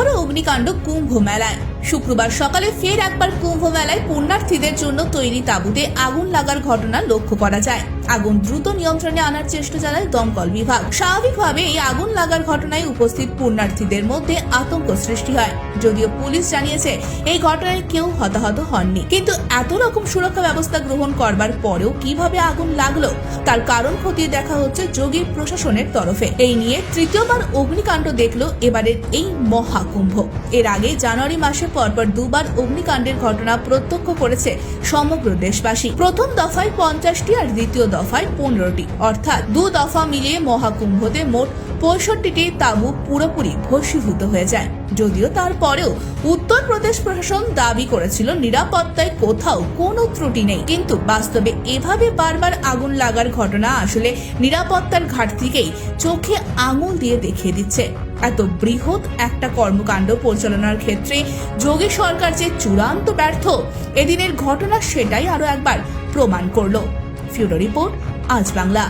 আবারও অগ্নিকাণ্ড কুম্ভ মেলায় শুক্রবার সকালে ফের একবার কুম্ভ মেলায় পুণ্যার্থীদের জন্য তৈরি তাঁবুতে আগুন লাগার ঘটনা লক্ষ্য করা যায়। আগুন দ্রুত নিয়ন্ত্রণে আনার চেষ্টা চালায় দমকল বিভাগ। স্বাভাবিকভাবে এই আগুন লাগার ঘটনায় উপস্থিত পুণ্যার্থীদের মধ্যে আতঙ্ক সৃষ্টি হয়। যদিও পুলিশ জানিয়েছে, এই ঘটনায় কেউ হতাহত হননি। কিন্তু এত রকম সুরক্ষা ব্যবস্থা গ্রহণ করবার পরেও কীভাবে আগুন লাগল, তার কারণ খতিয়ে দেখা হচ্ছে যোগী প্রশাসনের তরফে। এই নিয়ে তৃতীয়বার অগ্নিকাণ্ড দেখল এবারের এই মহাকুম্ভ। এর আগে জানুয়ারি মাসে পরপর দুবার অগ্নিকাণ্ডের ঘটনা প্রত্যক্ষ করেছে সমগ্র দেশবাসী। প্রথম দফায় পঞ্চাশটি আর দ্বিতীয় দফায় পনেরোটি। অর্থাৎ দু দফা মিলিয়ে মহাকুম্ভতে মোট পঁয়ষট্টিটি তাঁবু পুরোপুরি ভস্মীভূত হয়ে যায়। যদিও তারপরেও উত্তরপ্রদেশ প্রশাসন দাবি করেছিল নিরাপত্তায় কোথাও কোনো ত্রুটি নেই। কিন্তু বাস্তবে এভাবে বারবার আগুন লাগার ঘটনা আসলে নিরাপত্তার ঘাটতিকেই চোখে আঙুল দিয়ে দেখিয়ে দিচ্ছে। এত বৃহৎ একটা কর্মকাণ্ড পরিচালনার ক্ষেত্রে যোগী সরকার যে চূড়ান্ত ব্যর্থ, এদিনের ঘটনা সেটাই আরও একবার প্রমাণ করল। ফিউরো রিপোর্ট আজ বাংলা